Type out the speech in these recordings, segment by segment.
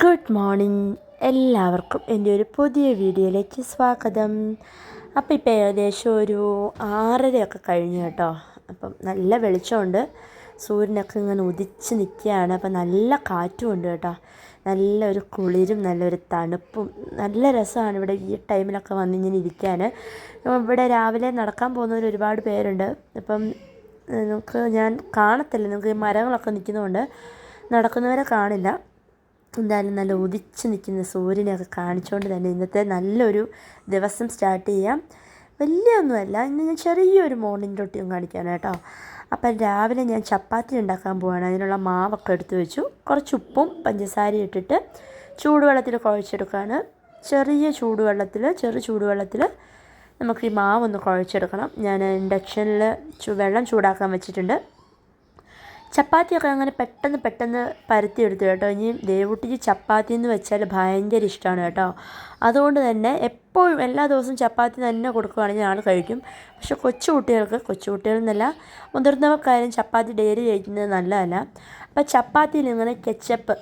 Good morning. എല്ലാവർക്കും എന്റെ ഒരു പുതിയ വീഡിയോയിലേക്ക് സ്വാഗതം. അപ്പോൾ ഇപ്പോൾ ഏകദേശം ഒരു ആറരയൊക്കെ കഴിഞ്ഞു കേട്ടോ. അപ്പം നല്ല വെളിച്ചമുണ്ട്. സൂര്യനൊക്കെ ഇങ്ങനെ ഉദിച്ച് നിൽക്കുകയാണ്. അപ്പം നല്ല കാറ്റും ഉണ്ട് കേട്ടോ. നല്ലൊരു കുളിരും നല്ലൊരു തണുപ്പും. നല്ല രസമാണ് ഇവിടെ ഈ ടൈമിലൊക്കെ വന്നിങ്ങനെ ഇരിക്കാൻ. ഇവിടെ രാവിലെ നടക്കാൻ പോകുന്നവർ ഒരുപാട് പേരുണ്ട്. അപ്പം നിങ്ങൾക്ക് ഞാൻ കാണത്തില്ല. നിങ്ങൾക്ക് മരങ്ങളൊക്കെ നിൽക്കുന്നതുകൊണ്ട് നടക്കുന്നവരെ കാണില്ല. എന്തായാലും നല്ല ഉദിച്ച് നിൽക്കുന്ന സൂര്യനെയൊക്കെ കാണിച്ചുകൊണ്ട് തന്നെ ഇന്നത്തെ നല്ലൊരു ദിവസം സ്റ്റാർട്ട് ചെയ്യാം. വലിയൊന്നുമല്ല ഇന്ന് ഞാൻ ചെറിയൊരു മോർണിംഗ് റൊട്ടിയും കാണിക്കാൻ കേട്ടോ. അപ്പം രാവിലെ ഞാൻ ചപ്പാത്തി ഉണ്ടാക്കാൻ പോവാണ്. അതിനുള്ള മാവൊക്കെ എടുത്തു വെച്ചു. കുറച്ച് ഉപ്പും പഞ്ചസാരയും ഇട്ടിട്ട് ചൂടുവെള്ളത്തിൽ കുഴച്ചെടുക്കുകയാണ്. ചെറിയ ചൂടുവെള്ളത്തിൽ ചെറു ചൂടുവെള്ളത്തിൽ നമുക്ക് ഈ മാവൊന്ന് കുഴച്ചെടുക്കണം. ഞാൻ ഇൻഡക്ഷനിൽ വെള്ളം ചൂടാക്കാൻ വെച്ചിട്ടുണ്ട്. ചപ്പാത്തിയൊക്കെ അങ്ങനെ പെട്ടെന്ന് പെട്ടെന്ന് പരത്തിയെടുത്തു കേട്ടോ. ഇനി ദേവുട്ടിക്ക് ചപ്പാത്തി എന്ന് വെച്ചാൽ ഭയങ്കര ഇഷ്ടമാണ് കേട്ടോ. അതുകൊണ്ട് തന്നെ എപ്പോഴും എല്ലാ ദിവസവും ചപ്പാത്തി തന്നെ കൊടുക്കുകയാണെങ്കിൽ ആൾ കഴിക്കും. പക്ഷെ കൊച്ചു കുട്ടികൾക്ക് കൊച്ചു മുതിർന്നവർക്കായാലും ചപ്പാത്തി ഡെയിലി കഴിക്കുന്നത് നല്ലതല്ല. അപ്പോൾ ചപ്പാത്തിയിൽ ഇങ്ങനെ കെച്ചപ്പ്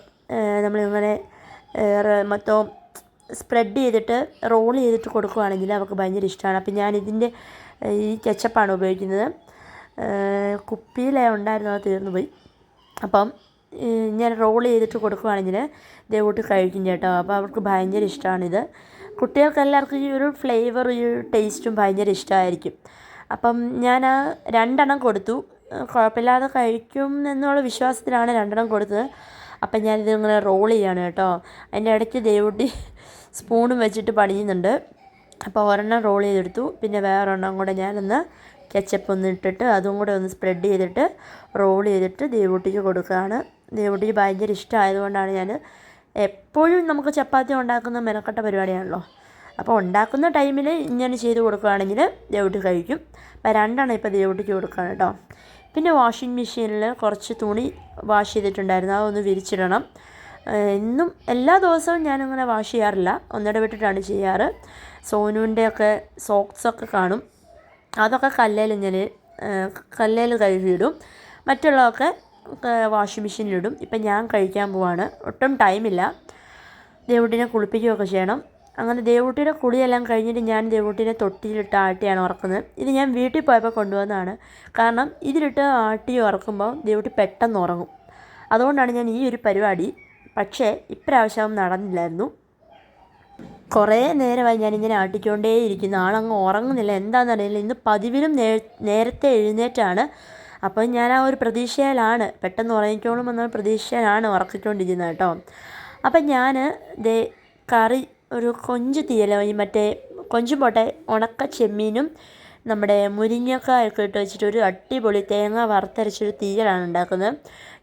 നമ്മളിങ്ങനെ മൊത്തം സ്പ്രെഡ് ചെയ്തിട്ട് റോൾ ചെയ്തിട്ട് കൊടുക്കുകയാണെങ്കിൽ അവർക്ക് ഭയങ്കര ഇഷ്ടമാണ് അപ്പോൾ ഞാൻ ഞാനിതിന്റെ ഈ കെച്ചപ്പാണ് ഉപയോഗിക്കുന്നത്. കുപ്പിയിലേ ഉണ്ടായിരുന്നു അത് തീർന്നു പോയി. അപ്പം ഞാൻ റോൾ ചെയ്തിട്ട് കൊടുക്കുകയാണെങ്കിൽ ദേവൂട്ടി കഴിക്കും ചേട്ടോ. അപ്പോൾ അവർക്ക് ഭയങ്കര ഇഷ്ടമാണിത് കുട്ടികൾക്ക് എല്ലാവർക്കും ഈ ഒരു ഫ്ലേവർ ഈ ടേസ്റ്റും ഭയങ്കര ഇഷ്ടമായിരിക്കും അപ്പം ഞാൻ ആ രണ്ടെണ്ണം കൊടുത്തു. കുഴപ്പമില്ലാതെ കഴിക്കും എന്നുള്ള വിശ്വാസത്തിലാണ് രണ്ടെണ്ണം കൊടുത്തത്. അപ്പം ഞാനിത് ഇങ്ങനെ റോൾ ചെയ്യാണ് കേട്ടോ. അതിന്റെ ഇടയ്ക്ക് ദേവൂട്ടി സ്പൂണും വെച്ചിട്ട് പണിയുന്നുണ്ട്. അപ്പോൾ ഒരെണ്ണം റോൾ ചെയ്തെടുത്തു. പിന്നെ വേറൊരെണ്ണം കൂടെ ഞാനൊന്ന് കെച്ചപ്പ് ഒന്ന് ഇട്ടിട്ട് അതും കൂടെ ഒന്ന് സ്പ്രെഡ് ചെയ്തിട്ട് റോൾ ചെയ്തിട്ട് ദേവൂട്ടിക്ക് കൊടുക്കുകയാണ്. ദേവൂട്ടിക്ക് ഭയങ്കര ഇഷ്ടമായതുകൊണ്ടാണ് ഞാൻ എപ്പോഴും നമുക്ക് ചപ്പാത്തി ഉണ്ടാക്കുന്ന മെനക്കെട്ട പരിപാടിയാണല്ലോ. അപ്പോൾ ഉണ്ടാക്കുന്ന ടൈമിൽ ഇങ്ങനെ ചെയ്ത് കൊടുക്കുകയാണെങ്കിൽ ദേവൂട്ടി കഴിക്കും. അപ്പോൾ രണ്ടാണ് ഇപ്പോൾ ദേവൂട്ടിക്ക് കൊടുക്കുകയാണ് കേട്ടോ. പിന്നെ വാഷിംഗ് മെഷീനിൽ കുറച്ച് തുണി വാഷ് ചെയ്തിട്ടുണ്ടായിരുന്നു. അതൊന്ന് വിരിച്ചിടണം. എന്നും എല്ലാ ദിവസവും ഞാനിങ്ങനെ വാഷ് ചെയ്യാറില്ല. ഒന്നിടവിട്ടിട്ടാണ് ചെയ്യാറ്. സോനുവിന്റെയൊക്കെ സോക്സൊക്കെ കാണും. അതൊക്കെ കല്ലേൽ ഞാൻ കല്ലേൽ കഴുകിയിടും. മറ്റുള്ളതൊക്കെ വാഷിംഗ് മെഷീനിലിടും ഇപ്പം ഞാൻ കഴിക്കാൻ പോവാണ്. ഒട്ടും ടൈമില്ല ദേവുട്ടിനെ കുളിപ്പിക്കുകയൊക്കെ ചെയ്യണം. അങ്ങനെ ദേവുട്ടിയുടെ കുളിയെല്ലാം കഴിഞ്ഞിട്ട് ഞാൻ ദേവുട്ടിനെ തൊട്ടിയിലിട്ട് ആട്ടിയാണ് ഉറക്കുന്നത്. ഇത് ഞാൻ വീട്ടിൽ പോയപ്പോൾ കൊണ്ടുവന്നതാണ്. കാരണം ഇതിലിട്ട് ആട്ടി ഉറക്കുമ്പോൾ ദേവൂട്ടി പെട്ടെന്ന് ഉറങ്ങും. അതുകൊണ്ടാണ് ഞാൻ ഈ ഒരു പരിപാടി. പക്ഷേ ഇപ്രാവശ്യം നടന്നില്ലായിരുന്നു. കുറേ നേരമായി ഞാനിങ്ങനെ ആട്ടിക്കൊണ്ടേ ഇരിക്കുന്നു ആളങ്ങ് ഉറങ്ങുന്നില്ല. എന്താണെന്നറിയില്ല ഇന്ന് പതിവിലും നേ നേരത്തെ എഴുന്നേറ്റാണ്. അപ്പം ഞാൻ ആ ഒരു പ്രതീക്ഷയിലാണ്. പെട്ടെന്ന് ഉറങ്ങിക്കോളും എന്ന പ്രതീക്ഷയിലാണ് ഉറക്കിക്കൊണ്ടിരിക്കുന്നത് കേട്ടോ. അപ്പം ഞാൻ ദേ കറി ഒരു കൊഞ്ച് തീയല മറ്റേ കൊഞ്ചും പോട്ടെ ഉണക്ക ചെമ്മീനും നമ്മുടെ മുരിങ്ങക്കായൊക്കെ ഇട്ട് വെച്ചിട്ട് ഒരു അടിപൊളി തേങ്ങ വറുത്തരച്ചൊരു തീയലാണ് ഉണ്ടാക്കുന്നത്.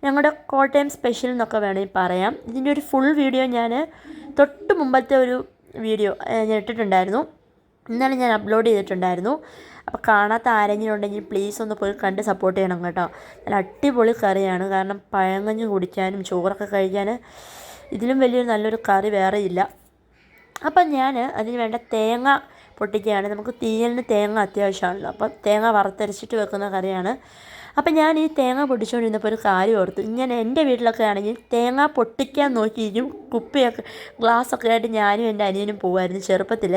ഞങ്ങളുടെ കോട്ടയം സ്പെഷ്യൽ എന്നൊക്കെ വേണമെങ്കിൽ പറയാം. ഇതിന്റെ ഒരു ഫുൾ വീഡിയോ ഞാൻ തൊട്ട് മുമ്പത്തെ ഒരു വീഡിയോ ഞാൻ ഇട്ടിട്ടുണ്ടായിരുന്നു. ഇന്നലെ ഞാൻ അപ്ലോഡ് ചെയ്തിട്ടുണ്ടായിരുന്നു. അപ്പോൾ കാണാത്ത ആരെങ്കിലും ഉണ്ടെങ്കിൽ പ്ലീസ് ഒന്ന് പോയി കണ്ട് സപ്പോർട്ട് ചെയ്യണം കേട്ടോ. നല്ല അടിപൊളി കറിയാണ്. കാരണം പഴങ്ങഞ്ഞ് കുടിക്കാനും ചോറൊക്കെ കഴിക്കാൻ ഇതിലും വലിയൊരു നല്ലൊരു കറി വേറെ ഇല്ല. അപ്പം ഞാൻ അതിന് വേണ്ട തേങ്ങ പൊട്ടിക്കുകയാണ്. നമുക്ക് തീയലിന് തേങ്ങ അത്യാവശ്യമാണല്ലോ. അപ്പം തേങ്ങ വറുത്തരച്ചിട്ട് വെക്കുന്ന കറിയാണ്. അപ്പം ഞാൻ ഈ തേങ്ങ പൊട്ടിച്ചുകൊണ്ടിരുന്നപ്പോൾ ഒരു കാര്യം ഓർത്തു. ഇങ്ങനെ എന്റെ വീട്ടിലൊക്കെ ആണെങ്കിൽ തേങ്ങ പൊട്ടിക്കാൻ നോക്കിയിരിക്കും കുപ്പിയൊക്കെ ഗ്ലാസ്സൊക്കെ ആയിട്ട് ഞാനും എന്റെ അനിയനും പോകുമായിരുന്നു ചെറുപ്പത്തിൽ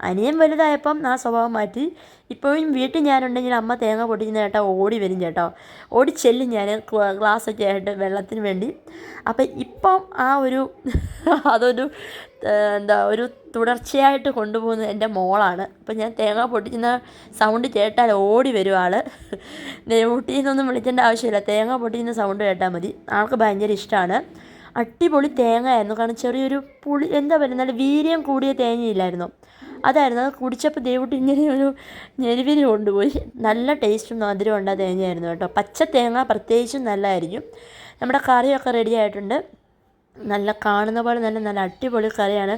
അനിയൻ വലുതായപ്പം ആ സ്വഭാവം മാറ്റി ഇപ്പോഴും വീട്ടിൽ ഞാനുണ്ടെങ്കിൽ അമ്മ തേങ്ങ പൊട്ടിക്കുന്ന ചേട്ടാ ഓടി വരും ചേട്ടോ. ഓടി ചെല്ലും ഞാൻ ഗ്ലാസ്സൊക്കെ ആയിട്ട് വെള്ളത്തിന് വേണ്ടി. അപ്പം ഇപ്പം ആ ഒരു അതൊരു എന്താ ഒരു തുടർച്ചയായിട്ട് കൊണ്ടുപോകുന്നത് എന്റെ മോളാണ്. അപ്പം ഞാൻ തേങ്ങ പൊട്ടിക്കുന്ന സൗണ്ട് കേട്ടാൽ ഓടി വരും ആൾ എന്നൊന്നും വിളിക്കേണ്ട ആവശ്യമില്ല. തേങ്ങ പൊട്ടിക്കുന്ന സൗണ്ട് കേട്ടാൽ മതി. ആൾക്ക് ഭയങ്കര ഇഷ്ടമാണ് അടിപൊളി തേങ്ങയായിരുന്നു. കാരണം ചെറിയൊരു പുളി എന്താ പറയുക നല്ല വീര്യം കൂടിയ തേങ്ങയില്ലായിരുന്നു. അതായിരുന്നു. അത് കുടിച്ചപ്പോൾ ദേവുട്ടി ഇങ്ങനെ ഒരു ഞെരുവിന് കൊണ്ടുപോയി. നല്ല ടേസ്റ്റും മധുരവും ഉണ്ട് തേങ്ങയായിരുന്നു കേട്ടോ. പച്ച തേങ്ങ പ്രത്യേകിച്ചും നല്ലതായിരിക്കും. നമ്മുടെ കറിയൊക്കെ റെഡി ആയിട്ടുണ്ട്. നല്ല കാണുന്ന പോലെ തന്നെ നല്ല അടിപൊളി കറിയാണ്.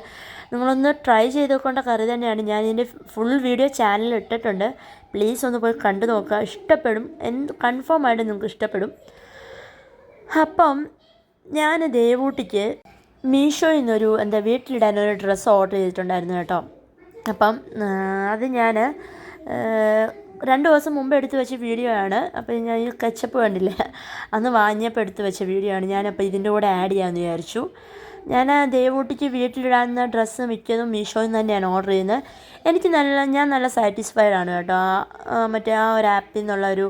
നിങ്ങളൊന്ന് ട്രൈ ചെയ്ത് നോക്കേണ്ട കറി തന്നെയാണ്. ഞാൻ ഇതിന്റെ ഫുൾ വീഡിയോ ചാനലിൽ ഇട്ടിട്ടുണ്ട്. പ്ലീസ് ഒന്ന് പോയി കണ്ടു നോക്കുക. ഇഷ്ടപ്പെടും. എന്ത് കൺഫേം ആയിട്ട് നിങ്ങൾക്ക് ഇഷ്ടപ്പെടും. അപ്പം ഞാൻ ദേവൂട്ടിക്ക് മീഷോയിൽ നിന്നൊരു എന്താ വീട്ടിലിടാനൊരു ഡ്രസ്സ് ഓർഡർ ചെയ്തിട്ടുണ്ടായിരുന്നു കേട്ടോ. അപ്പം അത് ഞാൻ രണ്ട് ദിവസം മുമ്പ് എടുത്തു വെച്ച വീഡിയോ ആണ്. അപ്പോൾ ഞാൻ ഈ കച്ചപ്പ് കണ്ടില്ലേ? അന്ന് വാങ്ങിയപ്പോൾ എടുത്ത് വെച്ച വീഡിയോ ആണ്. ഞാനപ്പോൾ ഇതിന്റെ കൂടെ ആഡ് ചെയ്യാമെന്ന് വിചാരിച്ചു. ഞാൻ ദേവൂട്ടിക്ക് വീട്ടിലിടാവുന്ന ഡ്രസ്സ് മിക്കതും മീഷോയിൽ നിന്ന് തന്നെയാണ് ഓർഡർ ചെയ്യുന്നത്. എനിക്ക് നല്ല ഞാൻ നല്ല സാറ്റിസ്ഫൈഡ് ആണ് കേട്ടോ. മറ്റേ ആ ഒരു ആപ്പിൽ നിന്നുള്ള ഒരു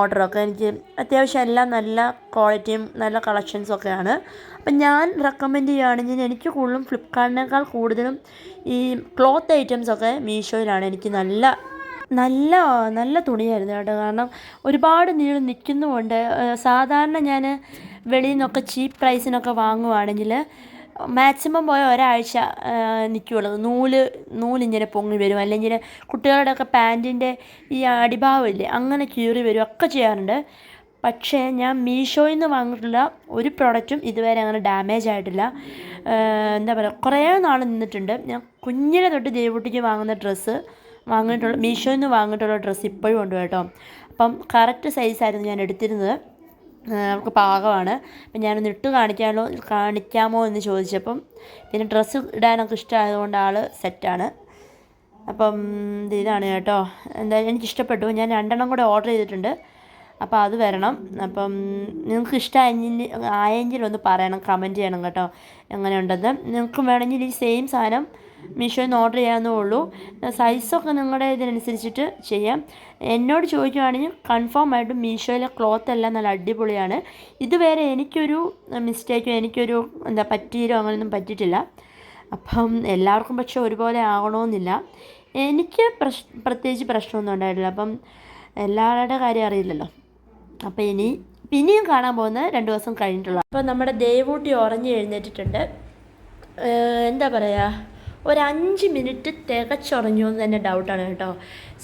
ഓർഡറൊക്കെ എനിക്ക് അത്യാവശ്യം എല്ലാം നല്ല ക്വാളിറ്റിയും നല്ല കളക്ഷൻസും ഒക്കെയാണ് അപ്പം ഞാൻ റെക്കമെൻഡ് ചെയ്യുകയാണെങ്കിൽ എനിക്ക് കൂടുതലും ഫ്ലിപ്കാർട്ടിനേക്കാൾ കൂടുതലും ഈ ക്ലോത്ത് ഐറ്റംസൊക്കെ മീഷോയിലാണ് എനിക്ക് നല്ല നല്ല നല്ല തുണിയായിരുന്നു കേട്ടോ. കാരണം ഒരുപാട് നീളം നിൽക്കുന്നുമുണ്ട്. സാധാരണ ഞാൻ വെളിയിൽ നിന്നൊക്കെ ചീപ്പ് പ്രൈസിനൊക്കെ വാങ്ങുവാണെങ്കിൽ മാക്സിമം പോയ ഒരാഴ്ച നിൽക്കുകയുള്ളൂ നൂൽ നൂലിങ്ങനെ പൊങ്ങി വരും. അല്ലെങ്കിൽ കുട്ടികളുടെയൊക്കെ പാന്റിന്റെ ഈ അടിഭാവമില്ലേ അങ്ങനെ കീറി വരും ഒക്കെ ചെയ്യാറുണ്ട്. പക്ഷേ ഞാൻ മീഷോയിൽ നിന്ന് വാങ്ങിയിട്ടുള്ള ഒരു പ്രോഡക്റ്റും ഇതുവരെ അങ്ങനെ ഡാമേജ് ആയിട്ടില്ല. എന്താ പറയുക കുറേ നാൾ നിന്നിട്ടുണ്ട്. ഞാൻ കുഞ്ഞിനെ തൊട്ട് ദേവൂട്ടിക്ക് വാങ്ങുന്ന ഡ്രസ്സ് വാങ്ങിയിട്ടുള്ള മീഷോയിൽ നിന്ന് വാങ്ങിയിട്ടുള്ള ഡ്രസ്സ് ഇപ്പോഴും ഉണ്ട് കേട്ടോ. അപ്പം കറക്റ്റ് സൈസായിരുന്നു ഞാൻ എടുത്തിരുന്നത്. അവൾക്ക് പാകമാണ്. അപ്പം ഞാനൊന്ന് ഇട്ട് കാണിക്കാമല്ലോ കാണിക്കാമോ എന്ന് ചോദിച്ചപ്പം പിന്നെ ഡ്രസ്സ് ഇടാനൊക്കെ ഇഷ്ടമായതുകൊണ്ട് ആൾ സെറ്റാണ് അപ്പം ഇത് ഇതാണ് കേട്ടോ. എന്തായാലും എനിക്ക് ഇഷ്ടപ്പെട്ടു ഞാൻ രണ്ടെണ്ണം കൂടെ ഓർഡർ ചെയ്തിട്ടുണ്ട്. അപ്പോൾ അത് വരണം. അപ്പം നിങ്ങൾക്ക് ഇഷ്ടമായെങ്കിൽ ആയെങ്കിൽ ഒന്ന് പറയണം കമന്റ് ചെയ്യണം കേട്ടോ. എങ്ങനെയുണ്ടെന്ന്. നിങ്ങൾക്ക് വേണമെങ്കിൽ ഈ സെയിം സാധനം മീഷോയിൽ നിന്ന് ഓർഡർ ചെയ്യാവുന്നേ ഉള്ളൂ സൈസൊക്കെ നിങ്ങളുടെ ഇതിനനുസരിച്ചിട്ട് ചെയ്യാം. എന്നോട് ചോദിക്കുകയാണെങ്കിൽ കൺഫേം ആയിട്ടും മീഷോയിലെ ക്ലോത്ത് എല്ലാം നല്ല അടിപൊളിയാണ്. ഇതുവരെ എനിക്കൊരു മിസ്റ്റേക്കോ എനിക്കൊരു എന്താ പറ്റിയിരോ അങ്ങനെയൊന്നും പറ്റിയിട്ടില്ല. അപ്പം എല്ലാവർക്കും പക്ഷെ ഒരുപോലെ ആകണമെന്നില്ല എനിക്ക് പ്രശ് പ്രത്യേകിച്ച് പ്രശ്നമൊന്നും ഉണ്ടായിട്ടില്ല. അപ്പം എല്ലാവരുടെ കാര്യം അറിയില്ലല്ലോ. അപ്പോൾ ഇനി പിന്നെയും കാണാൻ പോകുന്നത് രണ്ട് ദിവസം കഴിഞ്ഞിട്ടുള്ള അപ്പോൾ നമ്മുടെ ദേവൂട്ടി ഉറഞ്ഞു എഴുന്നേറ്റിട്ടുണ്ട്. എന്താ പറയുക ഒരു അഞ്ച് മിനിറ്റ് തികച്ചുറഞ്ഞു എന്ന് തന്നെ ഡൗട്ടാണ് കേട്ടോ.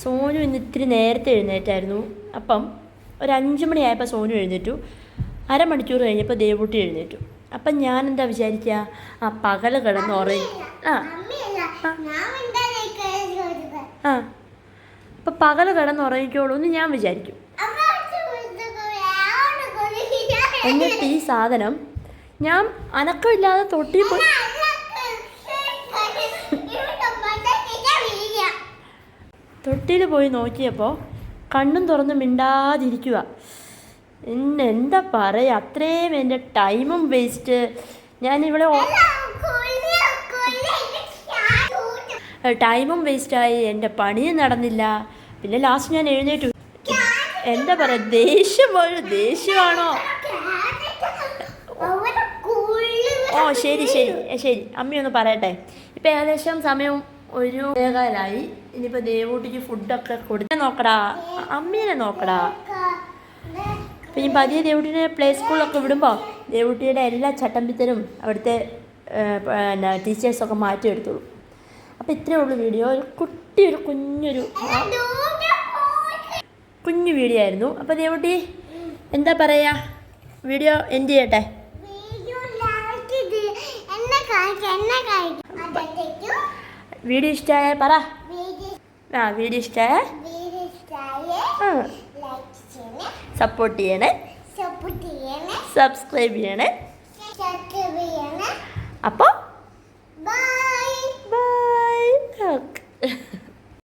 സോനു ഇന്ന് ഇത്തിരി നേരത്തെ എഴുന്നേറ്റായിരുന്നു. അപ്പം ഒരു അഞ്ച് മണിയായപ്പോൾ സോനു എഴുന്നേറ്റു. അരമണിക്കൂർ കഴിഞ്ഞപ്പോൾ ദേവൂട്ടി എഴുന്നേറ്റു. അപ്പം ഞാൻ എന്താ വിചാരിക്കുക ആ പകൽ കിടന്ന് ഉറങ്ങി ആ. ആ. അപ്പം പകൽ കിടന്ന് ഉറങ്ങിക്കോളൂ എന്ന് ഞാൻ വിചാരിക്കും. എന്നിട്ട് ഈ സാധനം ഞാൻ അനക്കമില്ലാതെ തൊട്ടി പോയി തൊട്ടിയിൽ പോയി നോക്കിയപ്പോൾ കണ്ണും തുറന്ന് മിണ്ടാതിരിക്കുക. എന്നെ എന്താ പറയുക അത്രയും എന്റെ ടൈമും വേസ്റ്റ്. ഞാനിവിടെ ടൈമും വേസ്റ്റായി. എന്റെ പണിയും നടന്നില്ല. പിന്നെ ലാസ്റ്റ് ഞാൻ എഴുന്നേറ്റു. എന്താ പറയുക ദേഷ്യം പോലും ദേഷ്യമാണോ? ഓ ശരി ശരി ശരി. അമ്മയൊന്ന് പറയട്ടെ. ഇപ്പം ഏകദേശം സമയം ഒരു ഏകാലായി ഇനിയിപ്പോൾ ദേവൂട്ടിക്ക് ഫുഡൊക്കെ കൊടുത്ത് നോക്കടാ. അമ്മീനെ നോക്കടാ. പിന്നെ പതിയെ ദേവൂട്ടിനെ പ്ലേ സ്കൂളിലൊക്കെ വിടുമ്പോൾ ദേവൂട്ടിയുടെ എല്ലാ ചട്ടമ്പിത്തരും അവിടുത്തെ പിന്നെ ടീച്ചേഴ്സൊക്കെ മാറ്റിയെടുത്തോളൂ അപ്പോൾ ഇത്രയേ ഉള്ളൂ വീഡിയോ ഒരു കുട്ടി ഒരു കുഞ്ഞൊരു കുഞ്ഞു വീഡിയോ ആയിരുന്നു. അപ്പോൾ ദേവൂട്ടി എന്താ പറയുക വീഡിയോ എൻഡ് ചെയ്യട്ടെ എന്നെ കാണിക്കാം എന്നെ കാണിക്കാം അതെത്തേക്കും വീഡിയോ ഇഷ്ടമായാൽ പറ. ആ വീഡിയോ ഇഷ്ടമായ വീഡിയോ ഇഷ്ടമായ ലൈക്ക് ചെയ്യണേ. സപ്പോർട്ട് ചെയ്യണേ. സപ്പോർട്ട് ചെയ്യണേ. സബ്സ്ക്രൈബ് ചെയ്യണേ. സബ്സ്ക്രൈബ് ചെയ്യണേ അപ്പോൾ